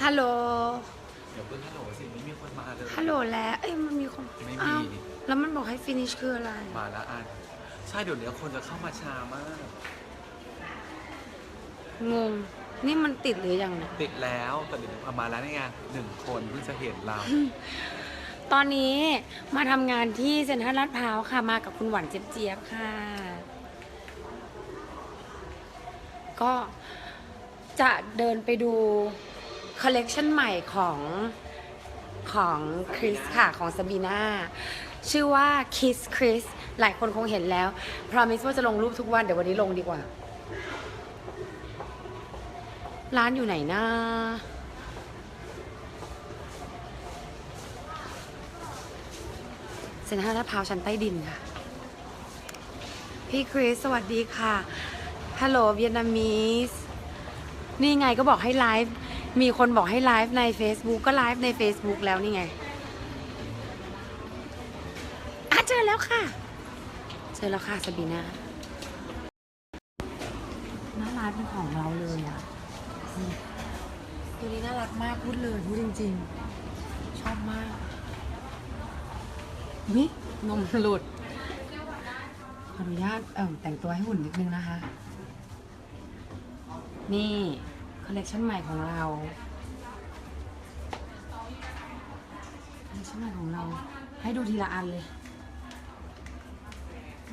ฮัลโหล เดี๋ยวเพิ่งฮัลโหลสิไม่มีคนมาเลย ฮัลโหลแล้ว เอ้ยมันมีคนไม่มี อ้าวแล้วมันบอกให้ finish คืออะไร มาแล้วอัน ใช่เดี๋ยวนี้คนจะเข้ามาช้ามาก งง นี่มันติดหรือยังเนี่ยติดแล้วแต่เดี๋ยวพอมาแล้วนี่ไงหนึ่งคนเพิ่งจะเห็นเรา ตอนนี้มาทำงานที่เซ็นทรัลลาดพร้าวค่ะ มากับคุณหวานเจี๊ยบๆค่ะ ก็จะเดินไปดู คอลเลกชันใหม่ของของคริสค่ะ ของซาบีนาชื่อว่า Kiss Chris หลายคนคงเห็นแล้ว พรอมิสว่าจะลงรูปทุกวัน เดี๋ยววันนี้ลงดีกว่า ร้านอยู่ไหนนะเซ็นทรัลลาดพร้าวชั้นใต้ดินค่ะ พี่คริส สวัสดีค่ะ ฮัลโหลเวียดนามิส นี่ไงก็บอกให้ไลฟ์ มีคนบอกให้ไลฟ์ใน Facebook ก็ไลฟ์ใน Facebook แล้วนี่ไงอะเจอแล้วค่ะ เจอแล้วค่ะสบีนาหน้าร้านเป็นของเราเลยอะนี่ตัวนี้น่ารักมากพูดเลยพูดจริง ๆ ชอบมากวินมหลุด ขออนุญาตเอ่อแต่งตัวให้หุ่นนิดนึงนะคะ นี่ คอลเลกชันใหม่ของเราคอลเลกชันใหม่ของเรา ให้ดูทีละอันเลย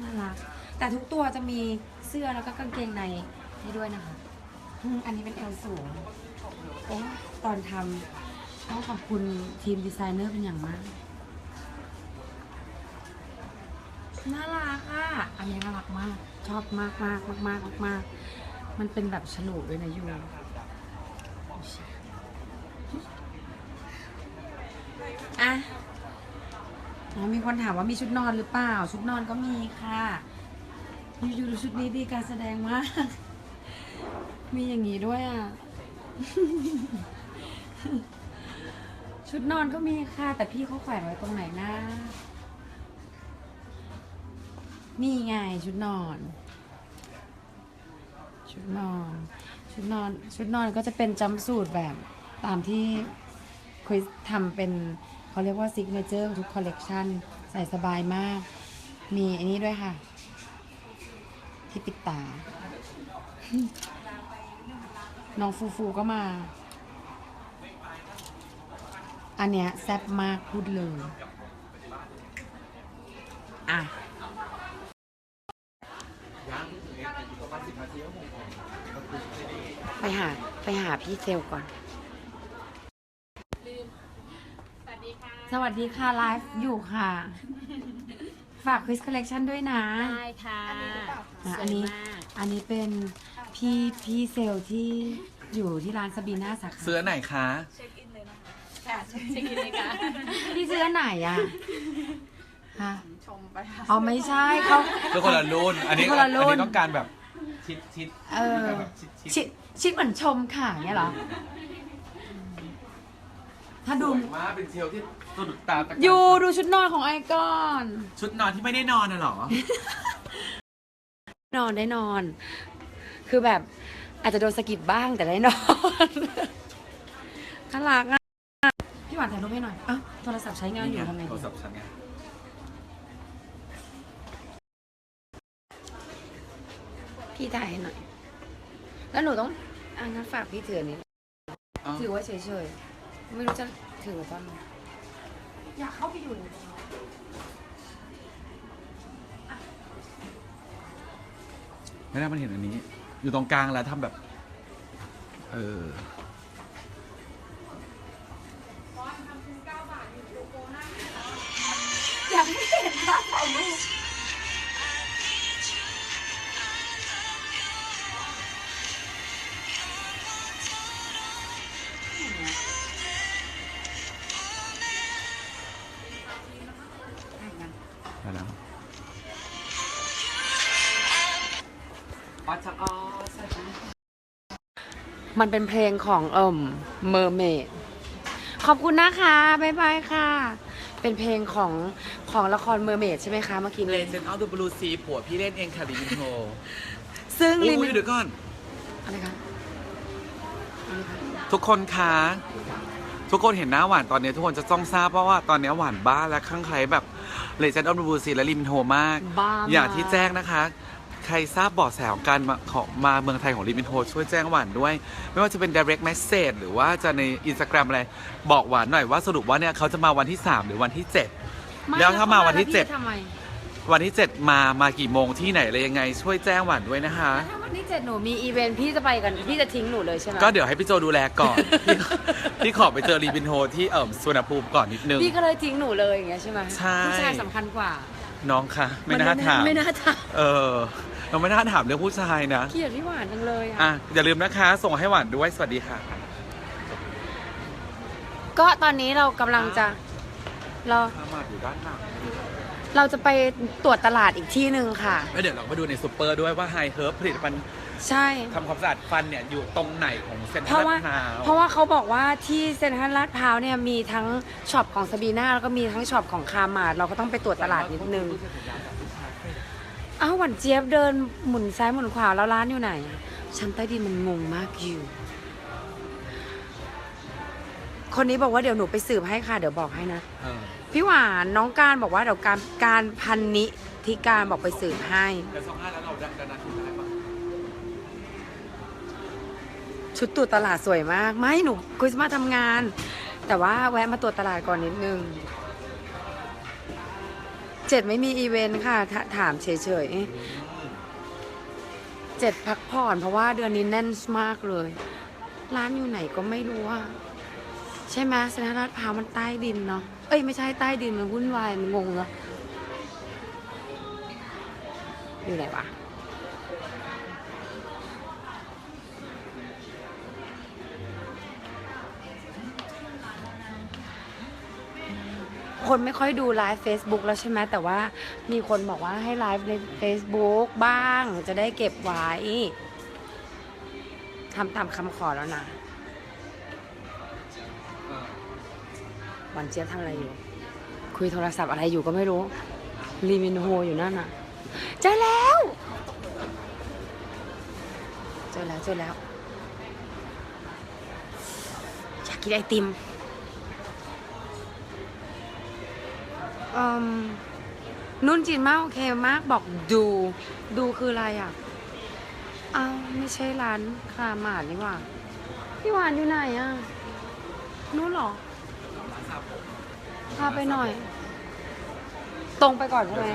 น่ารัก แต่ทุกตัวจะมีเสื้อแล้วก็กางเกงในให้ด้วยนะคะ อันนี้เป็นเอลสูงโอ้ตอนทำต้องขอบคุณทีมดีไซเนอร์เป็นอย่างมาก น่ารักอะ อันนี้น่ารักมาก ชอบมากมากมากมากมากมันเป็นแบบฉลุด้วยนะยู อะอ๋อมีคนถามว่ามีชุดนอนหรือเปล่า ชุดนอนก็มีค่ะยูยูดูชุดนี้ดีการแสดงมาก มีอย่างนี้ด้วยอะ ชุดนอนก็มีค่ะ แต่พี่เขาแขวนไว้ตรงไหนนะนี่ไงชุดนอน ชุดนอน ชุดนอน ชุดนอนก็จะเป็นจัมป์สูตรแบบตามที่คุยทำเป็น เขาเรียกว่าซิกเนเจอร์ทุกคอลเลกชันใส่สบายมาก มีอันนี้ด้วยค่ะ ที่ปิดตา น้องฟูฟูก็มา อันเนี้ยแซ่บมากพูดเลย อะไปหา ไปหาพี่เซลก่อน สวัสดีค่ะ ไลฟ์อยู่ค่ะ ฝากคริสคอลเลกชันด้วยนะได้ค่ะอะสอัวนยนี้ มากอันนี้เป็นพี่พี่เซลที่อยู่ที่ร้านซาบีน่าสาขาเสื้อไหนคะค่ะเช็คอินเลยค่ะพี่ซื้ออันไหนอะฮะชมไปอ๋อไม่ใช่เขาคือคนละรุ่น อันนี้ คนละรุ่น อันนี้ต้องการแบบชิดชิดเออแบบชิดชิดชิดชิดเหมือนชมค่ะอย่างเงี้ยเหรอ ถ้าสดูวยมากเป็นเชลที่สะดุดตาตะการอยู่ดูชุดนอนของไอก่อน ชุดนอนที่ไม่ได้นอนน่ะเหรอ นอนได้นอน คือแบบอาจจะโดนสะกิดบ้างแต่ได้นอนน่ารักอะพี่หวานถ่ายรูปให้หน่อยเอ้าโทรศัพท์ใช้งานอยู่ทำไงโทรดีศัพท์ฉันไงพี่ถ่ายให้หน่อย แล้วหนูต้องอ่างั้นฝากพี่ถืออันนี้อ๋อถือไว่าเฉยๆ ไม่รู้จะถือตอนไหนอยากเข้าไปอยู่ในนั้นไม่ได้มันเห็นอันนี้ อยู่ตรงกลางแล้วทำแบบ เออ มันเป็นเพลงของเอ่มเมอร์เมดขอบคุณนะคะบ๊ายบายค่ะ เป็นเพลงของของละครเมอร์เมดใช่ไหมคะเมื่อกี้เลเจนด์ออฟเดอะบลูซีผัวพี่เล่นเองค่ะลิมิโฮซึ่งอุ้ลิยมิเดี๋ยวก่อน อะไรคะอะไรคะทุกคนคะทุกคนเห็นหน้าหวานตอนนี้ทุกคนจะต้องทราบเพราะว่าตอนนี้หวานบ้าและข้างใครแบบเลเจนด์ออฟบูซีและริมโทมาก บ้าอย่างที่แจ้งนะคะ ใครทราบเบาะแสของการมาของมาเมืองไทยของลิมินโฮช่วยแจ้งหวานด้วย ไม่ว่าจะเป็น direct message หรือว่าจะใน Instagram อะไรบอกหวานหน่อยว่าสรุปว่าเนี่ยเขาจะมาวันที่ 3 หรือวันที่7ไม่แล้วถ้ามาวันที่แล้เจ็ดพี่ทำไมวันที่ 7 มามากี่โมงที่ไหนอะไรยังไง ช่วยแจ้งหวานด้วยนะคะ แล้วถ้าวันที่เจ็ดหนูมีอีเวนต์พี่จะไปกันพี่จะทิ้งหนูเลยใช่ไหมก็เดี๋ยวให้พี่โจดูแลก่อน พี่พี่ขอไปเจอรีบินโฮที่เอ่มสุวรรณภูมิก่อนนิดนึง พี่ก็เลยทิ้งหนูเลยอย่างเงี้ยใช่ไหมใช่ ผู้ชายสำคัญกว่าน้องคะไม่น่าถามไม่น่าถามเออ เราไม่น่าถามเรื่องผู้ชายนะเกลียดพี่หวานจังเลยอะ อะอย่าลืมนะคะ ส่งให้หวานด้วยสวัสดีค่ะ ก็ตอนนี้เรากำลังจะ เราข้ามาอยู่ด้านหลังเราจะไปตรวจตลาดอีกที่หนึ่งค่ะ แล้วเดี๋ยวเราไปดูในซูเปอร์ด้วยว่าไฮเฮิร์บผลิตภัณฑ์ใช่ ทำความสะอาดฟันเนี่ย อยู่ตรงไหนของเซ็นทเพรัลราะว่าลาดพร้าว เพราะว่าเขาบอกว่าที่เซ็นทรัลลาดพร้าวเนี่ยมีทั้งช็อปของสบีน่าแล้วก็มีทั้งช็อปของคาร์มาร์ทเราก็ต้องไปตรวจตลาดนิดนึง อ้าวหวันเจี๊ยบเดินหมุนซ้ายหมุนขวาแล้วร้านอยู่ไหน ชั้นใต้ดินมันงงมากอยู่ คนนี้บอกว่าเดี๋ยวหนูไปสืบให้ค่ะ เดี๋ยวบอกให้นะ เออพี่หวานน้องการบอกว่าเดี๋ยวการการพันนิธิการบอกไปสืบให้เดี๋ยวสองห้าแล้วเราดันดันดันได้ปะชุดตรวจตลาดสวยมาก ไม่หนูคริสต์มาสทำงาน แต่ว่าแวะมาตรวจตลาดก่อนนิดนึง เจ็ดไม่มีอีเวนต์ค่ะถถามเฉยๆเจ็ดพักผ่อนเพราะว่าเดือนนี้แน่นมากเลย ร้านอยู่ไหนก็ไม่รู้ว่า ใช่ไหมเซนทรัลลาดพาวมันใต้ดินเนาะเอ้ยไม่ใช่ใต้ดินมันวุ่นวายมันงงเนาะอยู่ไหนวะ คนไม่ค่อยดูไลฟ์ Facebook แล้วใช่ไหมแต่ว่ามีคนบอกว่าให้ไลฟ์ใน Facebook บ้างจะได้เก็บไว้ทำตามคำขอแล้วนะหวันเจี๊ยบทำอะไรอยู่ คุยโทรศัพท์อะไรอยู่ก็ไม่รู้ รีมินโฮอยู่นั่นน่ะ เจอแล้ว เจอแล้วเจอแล้ว อยากกินไอติม นุ่นจีนมากโอเคมากบอกดู ดูคืออะไรอะอ้าวไม่ใช่ร้านคาหมาดนี่หว่า พี่หวานอยู่ไหนอะ นู่นเหรอ พาไปหน่อย ตรงไปก่อนใช่ไหม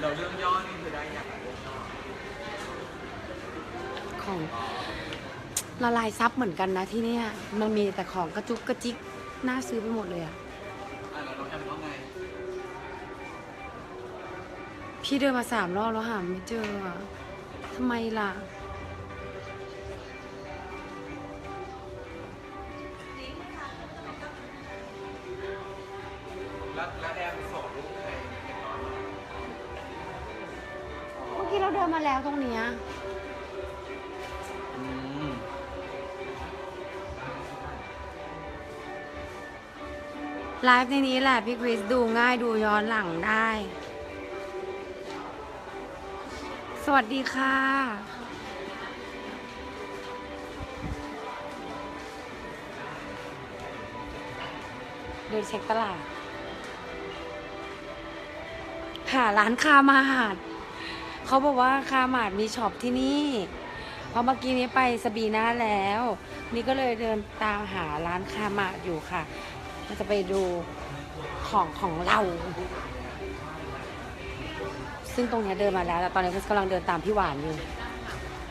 เราเรื่องย่อนี่คือได้อย่างของละลายซับเหมือนกันนะที่เนี่ย มันมีแต่ของกระจุกกระจิก น่าซื้อไปหมดเลยอะอะแล้วน้องแอมว่าไงพี่เดินมาสามรอบแล้วหาไม่เจออะทำไมล่ะ แล้วแล้วแอมส่งรูปให้เด็กน้อยมาเมื่อกี้เราเดินมาแล้วตรงเนี้ย ไลฟ์ในนี้แหละพี่คริสดูง่ายดูย้อนหลังได้ สวัสดีค่ะ เดินเช็คตลาด หาร้านคามาดเขาบอกว่าคามาดมีช็อปที่นี่เพราะเมื่อกี้นี้ไปสบีน่าแล้ว นี่ก็เลยเดินตามหาร้านคามาดอยู่ค่ะ เราจะไปดูของของเรา ซึ่งตรงเนี้ยเดินมาแล้วแต่ตอนนี้เพิ่งกำลังเดินตามพี่หวานอยู่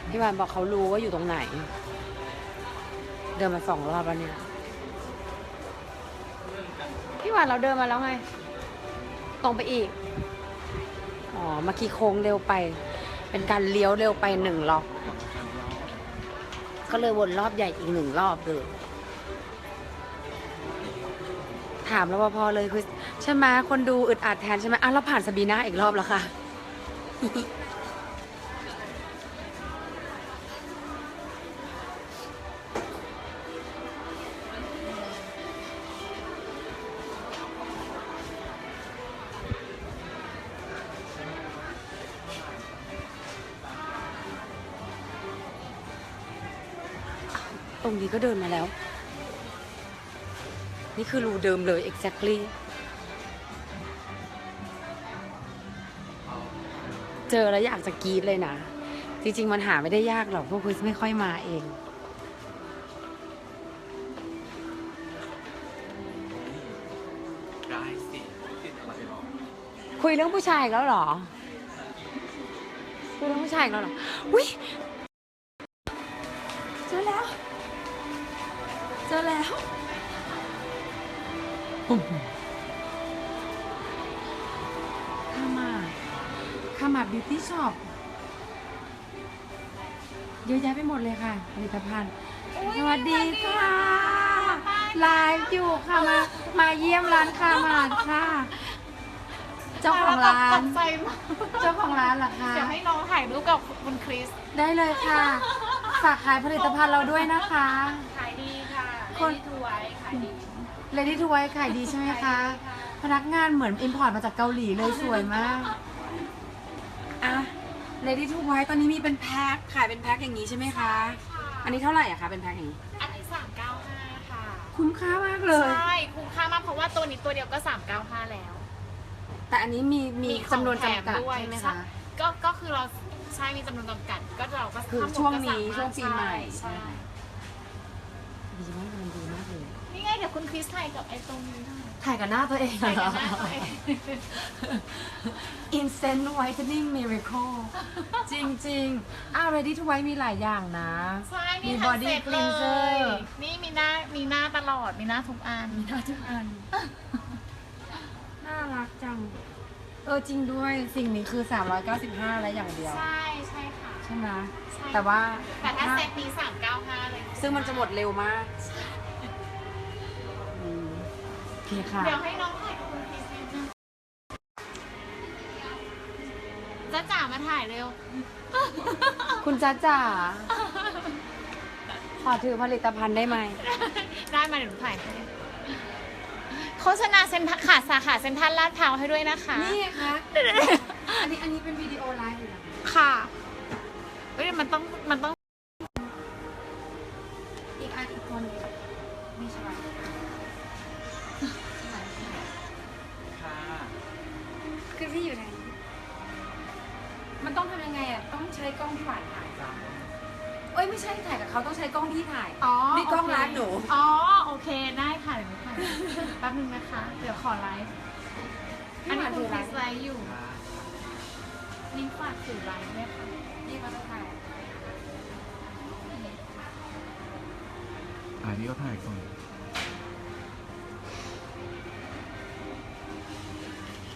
พี่หวานบอกเขารู้ว่าอยู่ตรงไหน เดินมาสองรอบแล้วเนี่ย พี่หวานเราเดินมาแล้วไง ตรงไปอีก อ๋อเมื่อกี้โค้งเร็วไป เป็นการเลี้ยวเร็วไปหนึ่งรอบก็เลยวนรอบใหญ่อีกหนึ่งรอบเลย ถามแล้วพอเลยคือใช่ไหมคนดูอึดอัดแทนใช่ไหมอะเราผ่านสบีน่าอีกรอบแล้วค่ะ ตรงนี้ก็เดินมาแล้ว นี่คือรูเดิมเลย exactly เจอแล้วอยากจะกรีดเลยนะ จริง ๆ มันหาไม่ได้ยากหรอกพวกคุณไม่ค่อยมาเอง ได้สิติดอะไรหรอคุยเรื่องผู้ชายอีกแล้วเหรอ คุยเรื่องผู้ชายอีกแล้วเหรออุ้ยเจอแล้ว เจอแล้ว ข้ามาข้ามาบิวตี้ช็อปเยอะแยะไปหมดเลยค่ะผลิตภัณฑ์สวัสดีค่ะไลฟ์อยู่ค่ะมามาเยี่ยมร้านคามาดค่ะ เจ้าของร้าตน กใจมากเจ้าของร้านเหรอคะเดี๋ยวให้น้องถ่ายรูปกับคุณคริสได้เลยค่ะฝากขายผลิตภัณฑ์เราด้วยนะคะ ขายดี ค่ะคนดีทูไว้ขายดี Ready to Wear ขายดีใช่ไหมคะ พนักงานเหมือนอิมพอร์ตมาจากเกาหลีเลยสวยมากอะ Ready to Wear ตอนนี้มีเป็นแพ็คขายเป็นแพ็คอย่างนี้ใช่ไหมคะอันนี้เท่าไหร่อะคะเป็นแพ็คอย่างนี้ อันนี้สามเก้าห้าค่ะ คุ้มค่ามากเลย ใช่คุ้มค่ามากเพราะว่าตัวนี้ตัวเดียวก็สามเก้าห้าแล้ว แต่อันนี้มีมีของจำนวนแถจำกัดด้วย ใช่ไหมใช่คะ ก็ก็คือเราใช่มีจำนวนจำกัด ก็เราก็คือทั้หมดช่วงก็นี้สาารถช่วงปีใหม่ ใช่ ดีมากมันดีมากเลย นี่ไงเดี๋ยวคุณคริสถ่ายกับไอ้ตรงนี้ได้ถ่ายกับหน้าตัวเองถ่ายเหรกัอบหน้าตัวเอง Instant Whitening Miracle จริงๆอะ Ready to White มีหลายอย่างนะ ใช่มีมี body ทั้งเซ็ตเลย cleanser นี่มีหน้ามีหน้าตลอดมีหน้าทุกอัน มีหน้าทุกอัน น่ารักจัง เออจริงด้วยสิ่งนี้คือ 395 และอย่างเดียว ใช่ใช่ค่ะใช่ไหมใช่ แต่ว่าแต่ถ้าเซตนี้สามเก้าห้าเลยซึ่งมันจะหมดเร็วมากอืมโอเคค่ะ เดี๋ยวให้น้องถ่ายกับคุณคริสนิดนึงจ้าจ๋ามาถ่ายเร็ว คุณจ้าจ๋าขอถือผลิตภัณฑ์ได้ไหม ได้มาเดี๋ยวหนูถ่ายให้โฆษณาเซ็นทรัลค่ะสาขาเซ็นทรัลลาดพร้าวให้ด้วยนะคะ นี่ไงคะ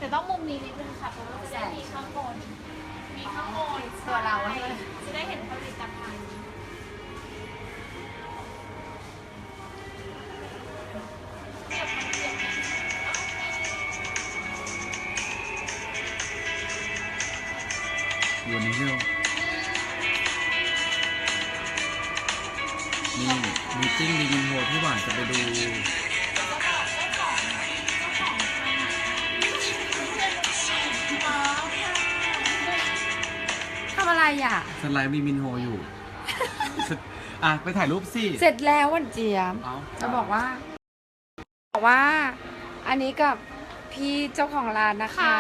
เดี๋ยวต้องมุมนี้นิดนึงค่ะ เพราะว่าจะได้มีข้างบน มีข้างบนตัวเราใช่ด้วย จะได้เห็นผลิตภัณฑ์ ไลด์มีมินโฮอยู่ อะ ไปถ่ายรูปสิ เสร็จแล้ววันเจียม เอาจะบอกว่า บอกว่า อันนี้กับพี่เจ้าของร้านนะคะ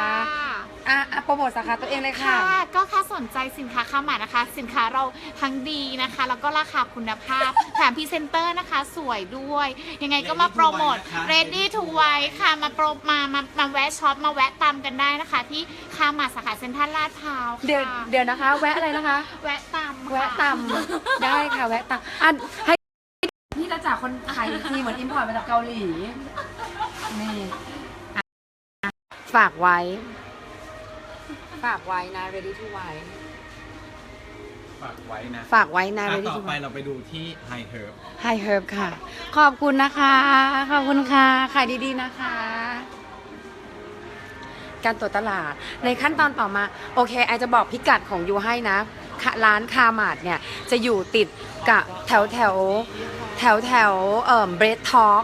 อะอะโปรโมทสาขาตัวเองเลยค่ะ ค่ะก็ถ้าสนใจสินค้าค้าหมานะคะ สินค้าเราทั้งดีนะคะ แล้วก็ราคาคุณภาพแถมพรีเซนเตอร์นะคะ สวยด้วย ยังไงก็มาโปรโมท ready to ไว้ค่ะมาโปรมามามาแวะช็อปมาแวะตามกันได้นะคะ ที่คาหมาสาขาเซ็นทรัลลาดพร้าวค่ะเดี๋ยวเดี๋ยวนะคะ แวะอะไรนะคะ แวะตามค่แวะตำได้ค่ะ แวะตำอันให้พี่จะจากคนขายอีกทีเหมือนอิมพอร์ตมาจากเกาหลี นี่อะฝากไว้ ฝากไว้นะ ready to ไว้ฝากไว้นะฝากไว้นะ อะ ready ต่อ to ไปไว้เราไปดูที่ High Herb Hi Herb ค่ะ ขอบคุณนะคะ ขอบคุณค่ะขายดีๆนะคะ การตรวจตลาดในขั้นตอนต่อมา โอเคไอจะบอกพิกัดของยูให้นะค่ะร้านคามาดเนี่ย จะอยู่ติดกับแถวแถวแถวแถวเอ่อเบรดทอ k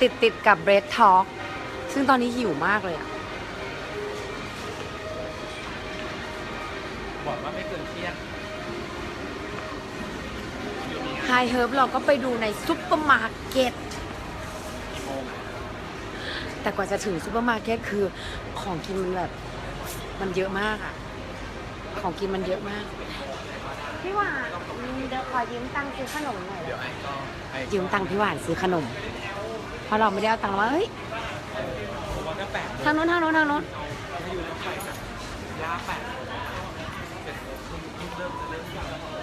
ติดติดกับเบรดทอ k ซึ่งตอนนี้หิวมากเลยอะ ไม่เกินเที่ยงอยู่มีงานไฮเฮิร์บเราก็ไปดูในซุปเปอร์มาร์เก็ตกี่โมงแต่กว่าจะถึงซูเปอร์มาร์เก็ตคือของกินมันแบบ มันเยอะมากอะของกินมันเยอะมาก พี่หวานเดี๋ยวขอยืมตังค์ซื้อขนมหน่อย เดี๋ยวไอ้ก็ไอ้ยืมตังค์พี่หวานซื้อขนม เพราะเราไม่ได้เอาตังค์มาเฮ้ยวันละแปดทางโน้นทางโน้นทางโน้นยาแปดเสร็จลูกเริ่มจะเริ่มยาแปด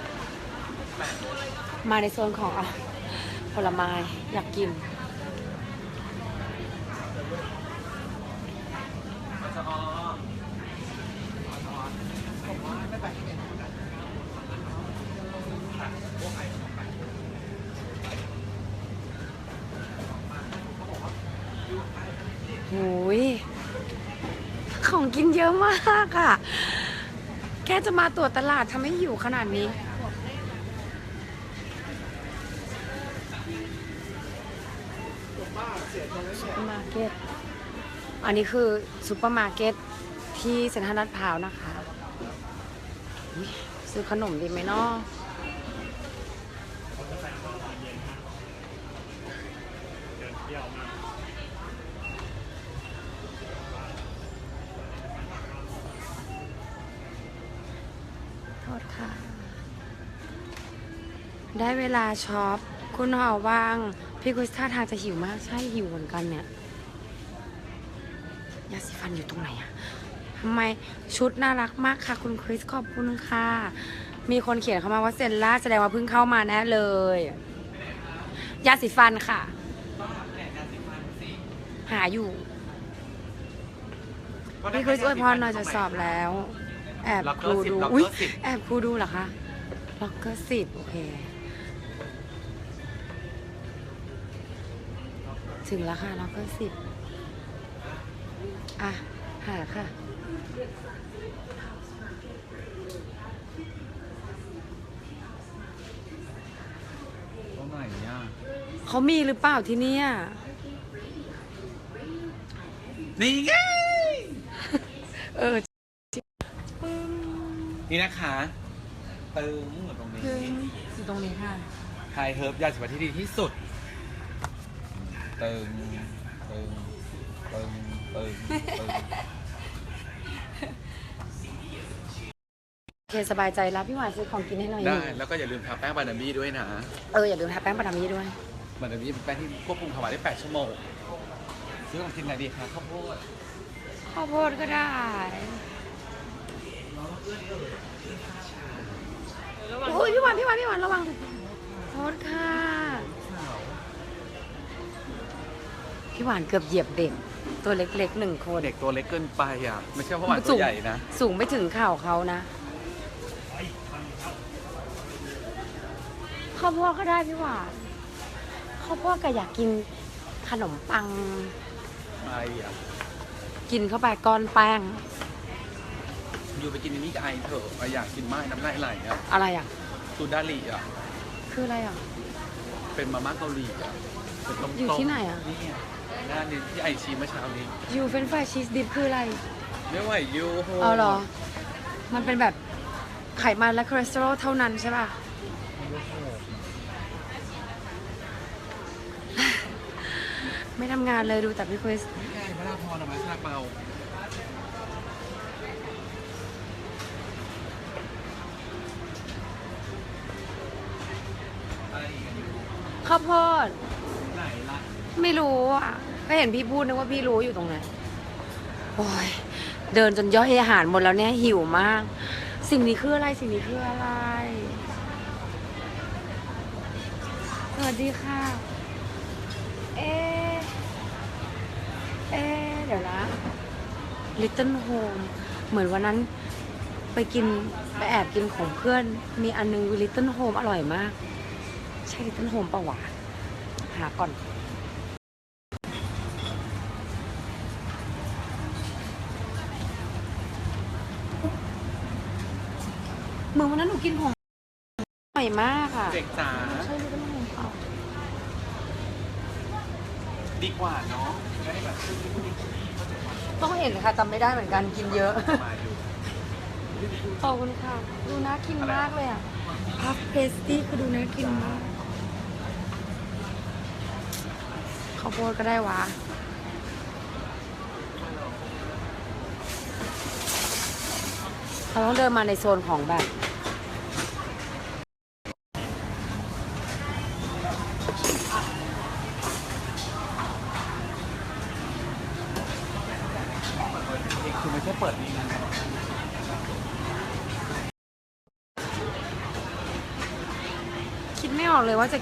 มาในโซนของอผลไม้อยากกินจะอ๋อผมว่าไม่ไปที่ไหนหูยของกินเยอะมากอะแค่จะมาตรวจตลาดทำให้หิวขนาดนี้ ซูเปอ ร์มาร์เก็ต อันนี้คือซูเปอร์มาร์เก็ตที่เซ็นทรัลลาดพร้าวนะคะอุ๊ยซื้อขนมดีไหมเนาะโทษค่ะ ได้เวลาช็อป คุณหอว่าง พี่คุสท่าทางจะหิวมาก ใช่หิวเหมือนกันเนี่ยยาสีฟันอยู่ตรงไหนอะทำไมชุดน่ารักมากค่ะ คุณคริสขอบคุณค่ะ มีคนเขียนเข้ามาว่าเซนล่าแสดงว่าเพิ่งเข้ามาแน่เลย ยาสีฟันค่ะ หาอยู่ พี่คริสอวยพรหน่อยจะสอบแล้ว แอบครูดู อุ้ยแอบครูดูเหรอคะ ล็อกเกอร์สิบโอเค ถึงแล้วค่ะล็อกเกอร์สิบอะ หาค่ะตรงไหนเนี่ยเขามีหรือเปล่าที่เนี่ยนี่ไงเออนี่นะคะตึงอยู่ตรงนี้อยู่ตรงนี้ค่ะไฮเฮิร์บยาสีฟันที่ดีที่สุด ตึงตึงตึงตึงตึงโอเคสบายใจแล้วพี่หวานซื้อของกินให้หน่อยหได้นึ่งแล้วก็อย่าลืมทาแป้งบานามี่ด้วยนะเอออย่าลืมทาแป้งประดามีด้วย บานามี่เป็นแป้งที่ควบคุมภาวะได้ 8 ชั่วโมงซื้อของกินไหนดีคะข้าวโพดข้าวโพดก็ได้โอ้ยพี่หวานพี่หวานพี่หวานระวังโทษค่ะ พี่หวานเกือบเหยียบเด็กตัวเล็กๆหนึ่งคนเด็กตัวเล็กเกินไปอะไม่ใช่เพราะหวานตัวใหญ่นะสูงไม่ถึงเข่าเขานะข้าวโพดก็ได้พี่หวานข้าวโพดก็อยากกินขนมปังไม่อะกินเข้าไปก้อนแป้งอยู่ไปกินอันนี้กับไอเถอะอะอยากกินมากน้ำลายไหลอะอะไรอะซูดาริอะคืออะไรอะเป็นมาม่าเกาหลีอะเป็นต้มๆอยู่ที่ไหนอะนี่ไง หน้านี้ที่ไอชีเมื่อเช้านี้ยูเฟรนฟรายชีสดิบคืออะไรไม่ไหวยูโหเอาเหรอ มันเป็นแบบไขมันและคอเลสเตอรอลเท่านั้นใช่ป่ะ ไม่ทำงานเลยดูแต่พี่คริสนี่ไงพระราพรเอามาชาเมาข้าวโพดไหนล่ะ ไม่รู้อะ ก็เห็นพี่พูดนึกว่าพี่รู้อยู่ตรงไหนโอ้ยเดินจนย่อยอาหารหมดแล้วเนี่ยหิวมาก สิ่งนี้คืออะไรสิ่งนี้คืออะไร สวัสดีค่ะ เอเอเดี๋ยวนะ Little Home เหมือนวันนั้นไปกินไปแอบกินของเพื่อน มีอันนึง Little Home อร่อยมาก ใช่ Little Home ปะวะหาก่อนือนวันนั้นหนูกินของหม่มากค่ะเด็กจ๋าดีกว่าเนาะได้แบบต้องเห็นค่ะจำไม่ได้เหมือนกันกินเยอะขอบคุณค่ะ ดูน่ากินมากเลยอะพัฟเพสตี้คือดูน่ากินมากข้าวโพดก็ได้วะเราต้องเดินมาในโซนของแบบ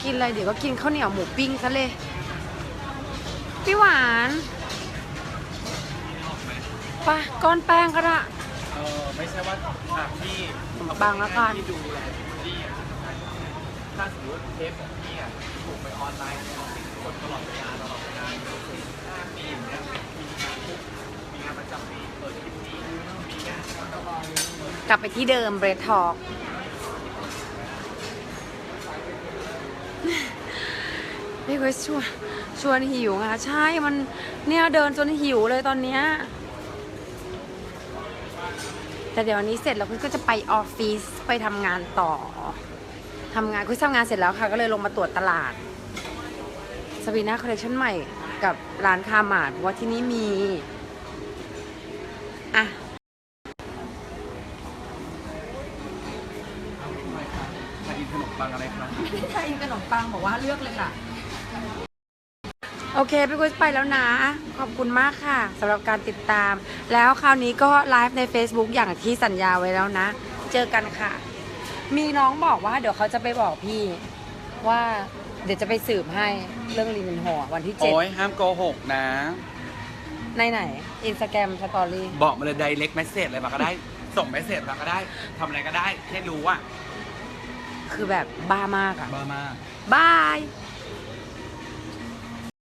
กเลยว่าจะกินอะไรเดี๋ยวก็กินข้าวเหนียวหมูปิ้งซะเลย พี่หวานไปะก้อนแป้งก็ได้เออไม่ใช่ว่าอะพี่ขนมปังแล้วกันที่ดูแลพี่อะถ้าสมมติเทปของพี่อะถูกไปออนไลน์เนี่ยเราติดกดตลอดเวลาตลอดเวลาสี่ห้าปีอย่างเงี้ยมีงานทุกมีงานประจำปีเปิดคลิปนี้มีงานกลับไปที่เดิมเบรดทอก พี่คริสชวนชวนหิวไงคะใช่มันเนี่ยเดินจนหิวเลยตอนเนี้ยแต่เดี๋ยววันนี้เสร็จแล้วคุณก็จะไปออฟฟิศไปทำงานต่อทำงานคุณทำงานเสร็จแล้วค่ะ ก็เลยลงมาตรวจตลาดสวีนาคอลเลคชันใหม่กับร้านคาหมาดเพราะว่าที่นี่มี อะ ปังอะไรครับไม่ได้ใช้ขนมปังบอกว่าเลือกเลยค่ะ โอเคพี่กุ้ยไปแล้วนะ ขอบคุณมากค่ะสำหรับการติดตาม แล้วคราวนี้ก็ไลฟ์ใน Facebook อย่างที่สัญญาไว้แล้วนะ เจอกันค่ะ มีน้องบอกว่าเดี๋ยวเขาจะไปบอกพี่ว่าเดี๋ยวจะไปสืบให้เรื่องรีมินโฮอะวันที่เจ็ดโอ้ยห้ามโกหกนะ ในไหนอินสตาแกรมสตอรี่บอกมาเลย direct message อะไรมาก็ได้ ส่ง message มาก็ได้ทำอะไรก็ได้แค่รู้ว่า คือแบบบ้ามากอะบ้ามากบาย